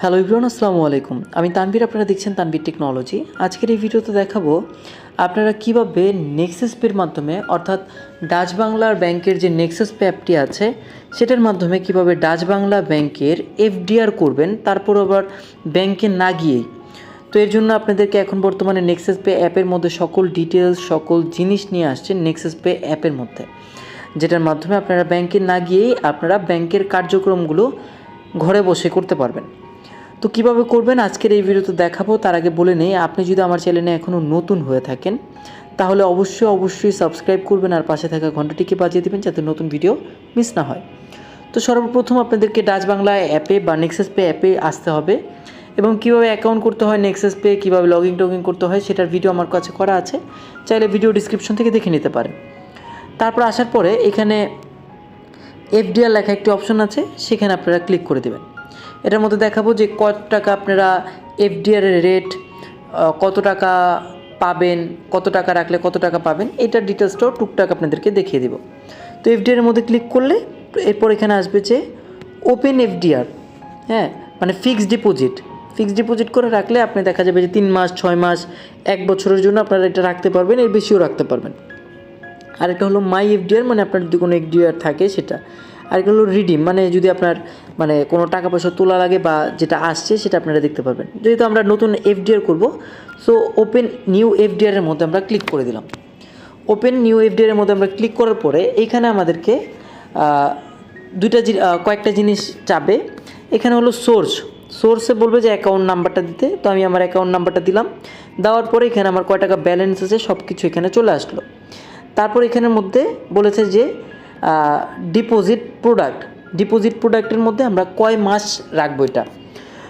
Hello Ibran আসসালামু আলাইকুম। আমি তানভীর, আপনারা দেখছেন তানভীর টেকনোলজি আজকের এই ভিডিওতে দেখাবো আপনারা কীভাবে নেক্সাস পের মাধ্যমে, অর্থাৎ ডাচ বাংলার ব্যাংকের যে নেক্সাস পে অ্যাপটি আছে, সেটার মাধ্যমে কীভাবে ডাচ বাংলা ব্যাংকের এফডিআর করবেন, তারপর আবার ব্যাংকে না গিয়েই তো এর জন্য আপনাদেরকে এখন বর্তমানে নেক্সাস পে অ্যাপের মধ্যে সকল ডিটেলস সকল জিনিস নিয়ে আসছে নেক্সাস পে অ্যাপের মধ্যে। যেটার মাধ্যমে আপনারা ব্যাংকে না গিয়েই আপনারা ব্যাংকের কার্যক্রমগুলো ঘরে বসে করতে পারবেন। তো কীভাবে করবেন? আজকের এই ভিডিওতে দেখাবো। তার আগে বলে নেই, আপনি যদি আমার চ্যানেলে এখনও নতুন হয়ে থাকেন, তাহলে অবশ্যই অবশ্যই সাবস্ক্রাইব করবেন আর পাশে থাকা ঘন্টাটিকে বাজিয়ে দেবেন যাতে নতুন ভিডিও মিস না হয়। তো সর্বপ্রথম আপনাদেরকে ডাচ বাংলা অ্যাপে বা নেক্সাস পে অ্যাপে আসতে হবে এবং কীভাবে অ্যাকাউন্ট করতে হয় নেক্সাস পে কীভাবে লগ ইন টগিং করতে হয়, সেটার ভিডিও আমার কাছে করা আছে। চাইলে ভিডিও ডিসক্রিপশন থেকে দেখে নিতে পারেন। তারপর আসার পরে এখানে এফডিআর লেখা একটি অপশন আছে, সেখানে আপনারা ক্লিক করে দেবেন। এটার মধ্যে দেখাবো যে কত টাকা আপনারা এফডিআর এর রেট কত টাকা পাবেন, কত টাকা রাখলে কত টাকা পাবেন, এটার ডিটেলসটাও টুকটাক আপনাদেরকে দেখিয়ে দেবো। তো এফডিআর এর মধ্যে ক্লিক করলে এরপর এখানে আসবে যে ওপেন এফডিআর হ্যাঁ মানে ফিক্সড ডিপোজিট ফিক্সড ডিপোজিট করে রাখলে আপনি দেখা যাবে যে তিন মাস, ছয় মাস, এক বছরের জন্য আপনারা এটা রাখতে পারবেন, এর বেশিও রাখতে পারবেন। আরেকটা হলো মাই এফডিআর মানে আপনার যদি কোনো এফডিআর থাকে সেটা। আরেকটা হলো রিডিম মানে যদি আপনার মানে কোনো টাকা পয়সা তোলা লাগে বা যেটা আসছে সেটা আপনারা দেখতে পারবেন। যেহেতু আমরা নতুন এফডিআর করব সো ওপেন নিউ এফডিআর এর মধ্যে আমরা ক্লিক করে দিলাম। ওপেন নিউ এফডিআর এর মধ্যে আমরা ক্লিক করার পরে এইখানে আমাদেরকে দুইটা কয়েকটা জিনিস চাবে এখানে হলো সোর্স সোর্সে বলবে যে অ্যাকাউন্ট নাম্বারটা দিতে। তো আমি আমার অ্যাকাউন্ট নাম্বারটা দিলাম। দেওয়ার পরে এখানে আমার কয় টাকা ব্যালেন্স আছে সব কিছু এখানে চলে আসলো। তারপর এখানের মধ্যে বলেছে যে ডিপোজিট প্রোডাক্ট ডিপোজিট প্রোডাক্টের মধ্যে আমরা কয় মাস রাখব এটা?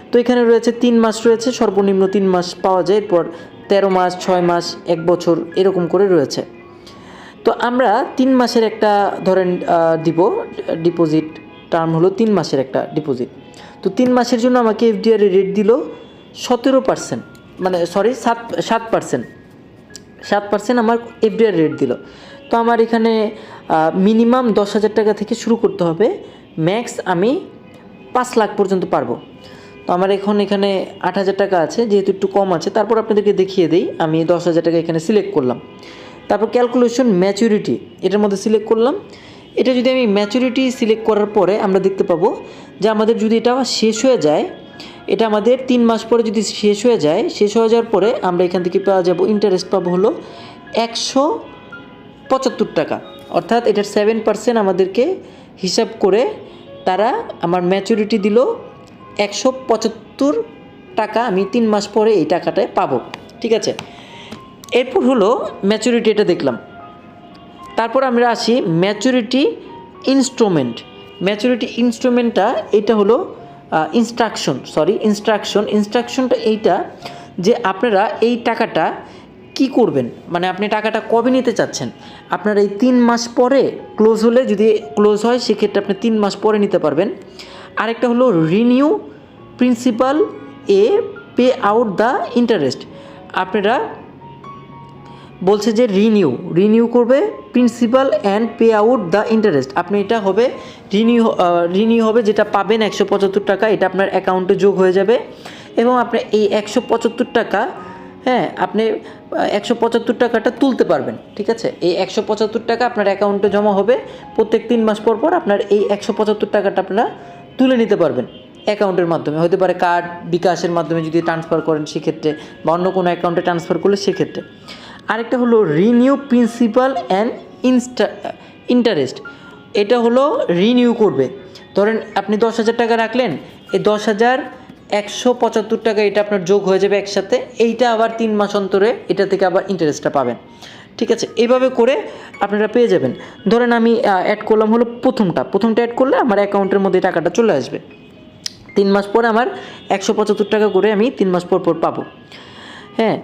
তো এখানে রয়েছে তিন মাস রয়েছে, সর্বনিম্ন তিন মাস পাওয়া যায়, এরপর তেরো মাস, ছয় মাস, এক বছর এরকম করে রয়েছে। তো আমরা তিন মাসের একটা ধরেন দিব ডিপোজিট টার্ম হলো তিন মাসের একটা ডিপোজিট তো তিন মাসের জন্য আমাকে এফডিআর রেট দিল সতেরো পার্সেন্ট মানে সরি সাত সাত পার্সেন্ট সাত পার্সেন্ট আমার এফডিআর রেট দিল। তো আমার এখানে মিনিমাম দশ হাজার টাকা থেকে শুরু করতে হবে। ম্যাক্স আমি পাঁচ লাখ পর্যন্ত পারব। তো আমার এখন এখানে আট হাজার টাকা আছে, যেহেতু একটু কম আছে। তারপর আপনাদেরকে দেখিয়ে দিই, আমি দশ হাজার টাকা এখানে সিলেক্ট করলাম। তারপর ক্যালকুলেশন ম্যাচুরিটি এটার মধ্যে সিলেক্ট করলাম। এটা যদি আমি ম্যাচুরিটি সিলেক্ট করার পরে আমরা দেখতে পাবো যে আমাদের যদি এটা শেষ হয়ে যায়, এটা আমাদের তিন মাস পরে যদি শেষ হয়ে যায়, শেষ হয়ে যাওয়ার পরে আমরা এখান থেকে পাওয়া যাব ইন্টারেস্ট পাবো হলো একশো পঁচাত্তর টাকা। অর্থাৎ এটার সেভেন পার্সেন্ট আমাদেরকে হিসাব করে তারা আমার ম্যাচুরিটি দিল একশো পঁচাত্তর টাকা, আমি তিন মাস পরে এই টাকাটায় পাবো। ঠিক আছে? এরপর হলো ম্যাচুরিটি এটা দেখলাম। তারপর আমরা আসি ম্যাচুরিটি ইনস্ট্রুমেন্ট ম্যাচুরিটি ইনস্ট্রুমেন্টটা এটা হলো ইনস্ট্রাকশন সরি ইনস্ট্রাকশন ইনস্ট্রাকশনটা এইটা যে আপনারা এই টাকাটা কি করবেন? মানে আপনি টাকাটা কবে নিতে চাচ্ছেন? আপনার এই তিন মাস পরে ক্লোজ হলে যদি ক্লোজ হয়, সেক্ষেত্রে আপনি তিন মাস পরে নিতে পারবেন। আরেকটা হলো renew principal a pay out the interest আপনারা বলছে যে রিনিউ রিনিউ করবে principal and pay out the interest আপনি এটা হবে রিনিউ রিনিউ হবে যেটা পাবেন একশো পঁচাত্তর টাকা, এটা আপনার অ্যাকাউন্টে যোগ হয়ে যাবে। এবং আপনি এই একশো পঁচাত্তর টাকা হ্যাঁ আপনি একশো পঁচাত্তর টাকাটা তুলতে পারবেন, ঠিক আছে? এই একশো পঁচাত্তর টাকা আপনার অ্যাকাউন্টে জমা হবে, প্রত্যেক তিন মাস পর পর আপনার এই একশো পঁচাত্তর টাকাটা আপনারা তুলে নিতে পারবেন অ্যাকাউন্টের মাধ্যমে। হতে পারে কার্ড বিকাশের মাধ্যমে যদি ট্রান্সফার করেন সেক্ষেত্রে বা অন্য কোনো অ্যাকাউন্টে ট্রান্সফার করলে সেক্ষেত্রে। আরেকটা হলো renew principal and insta interest এটা হলো রিনিউ করবে। ধরেন আপনি দশ হাজার টাকা রাখলেন, এই দশ হাজার একশো পঁচাত্তর টাকা এটা আপনার যোগ হয়ে যাবে একসাথে। এইটা আবার তিন মাস অন্তরে এটা থেকে আবার ইন্টারেস্টটা পাবেন। ঠিক আছে? এইভাবে করে আপনারা পেয়ে যাবেন। ধরেন আমি অ্যাড করলাম হলো প্রথমটা। প্রথমটা অ্যাড করলে আমার অ্যাকাউন্টের মধ্যে টাকাটা চলে আসবে। তিন মাস পরে আমার একশো পঁচাত্তর টাকা করে আমি তিন মাস পর পর পাবো। হ্যাঁ?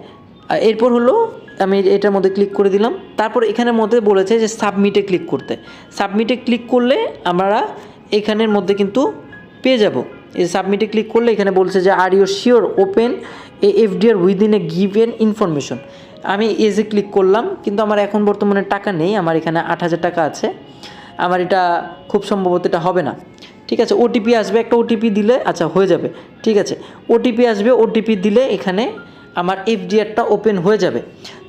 এরপর হলো আমি এটার মধ্যে ক্লিক করে দিলাম। তারপর এখানের মধ্যে বলেছে যে সাবমিটে ক্লিক করতে। সাবমিটে ক্লিক করলে আমরা এখানের মধ্যে কিন্তু পেয়ে যাব। সাবমিটে ক্লিক করলে এখানে বলছে যে are you sure open a FDR within a given information আমি এজে ক্লিক করলাম, কিন্তু আমার এখন বর্তমানে টাকা নেই, আমার এখানে আট হাজার টাকা আছে। আমার এটা খুব সম্ভবত এটা হবে না। ঠিক আছে ওটিপি আসবে, একটা ওটিপি দিলে আচ্ছা হয়ে যাবে। ঠিক আছে ওটিপি আসবে ওটিপি দিলে এখানে আমার এফডিআরটা ওপেন হয়ে যাবে।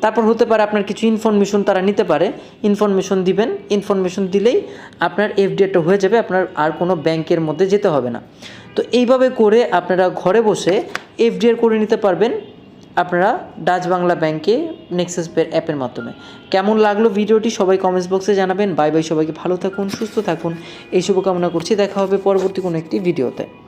তারপর হতে পারে আপনার কিছু ইনফরমেশন তারা নিতে পারে। ইনফরমেশন দিবেন ইনফরমেশন দিলেই আপনার এফডিআরটা হয়ে যাবে, আপনার আর কোনো ব্যাংকের মধ্যে যেতে হবে না। তো এইভাবে করে আপনারা ঘরে বসে এফডিআর করে নিতে পারবেন আপনারা ডাচ বাংলা ব্যাংকে নেক্সাস পের অ্যাপের মাধ্যমে। কেমন লাগল ভিডিওটি সবাই কমেন্টস বক্সে জানাবেন। বাই বাই সবাইকে, ভালো থাকুন, সুস্থ থাকুন। এই শুভকামনা করছি। দেখা হবে পরবর্তী কোনো একটি ভিডিওতে।